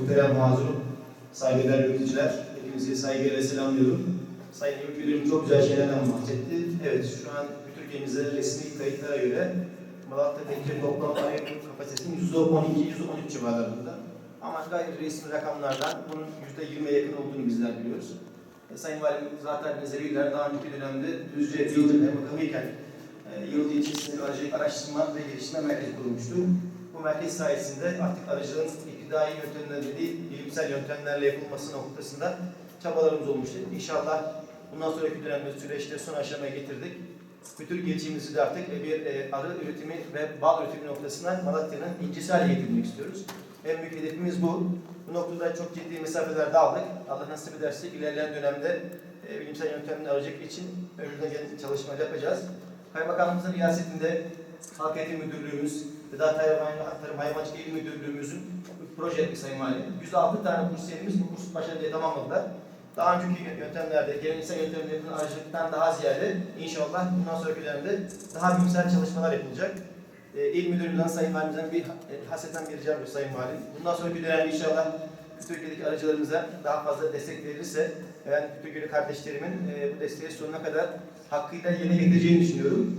muhterem mazurum, saygıdeğer yöneticiler, hepinizi saygıyla selamlıyorum. Sayın Müdürüm çok güzel şeylerden bahsetti. Evet, şu an Türkiye'mize resmi kayıtlara göre Malatya'daki toplam araya kapasitesinin %12-%13 civarlarında. Ama gayri resmi rakamlardan bunun %20'ye yakın olduğunu bizler biliyoruz. E, Sayın Valim zaten Nezeriler daha önceki dönemde Düzce Yıldırım Bakanı iken e, Yıldız ilçesinde araştırma ve geliştirme merkezi kurulmuştu. Bu merkez sayesinde artık aracılığın iptidai yöntemlerle değil, bilimsel yöntemlerle yapılması noktasında çabalarımız olmuştu. İnşallah bundan sonraki dönemde süreçte son aşamaya getirdik. Bütün gelişimimizi de artık bir e, arı üretimi ve bal üretimi noktasından Malatya'nın incisi haline getirmek istiyoruz. En büyük hedefimiz bu. Bu noktada çok ciddi mesafeler dağıldık. Allah nasip ederse ilerleyen dönemde e, bilimsel yöntemle arayacak için önümüzden gelen çalışmalar yapacağız. Kaymakamımızın riyasetinde Halk Eğitim Müdürlüğümüz, Gıda Tarım Hayvancılık İl Müdürlüğümüzün proje etmiş Sayın Valim. 106 tane kursiyerimiz bu kurs başarıyla tamamladılar. Daha önceki yöntemlerde, geleneksel yöntemlerin aracılıktan daha ziyade inşallah bundan sonraki dönemde daha bilimsel çalışmalar yapılacak. E, İl Müdürlüğü'nden Sayın Valimizden bir e, hasreten bir ricam Sayın Valim. Bundan sonraki dönemde inşallah Türkiye'deki aracılarımıza daha fazla destek verilirse ben Türkiye'li kardeşlerimin e, bu desteği sonuna kadar hakkıyla yerine getireceğini düşünüyorum.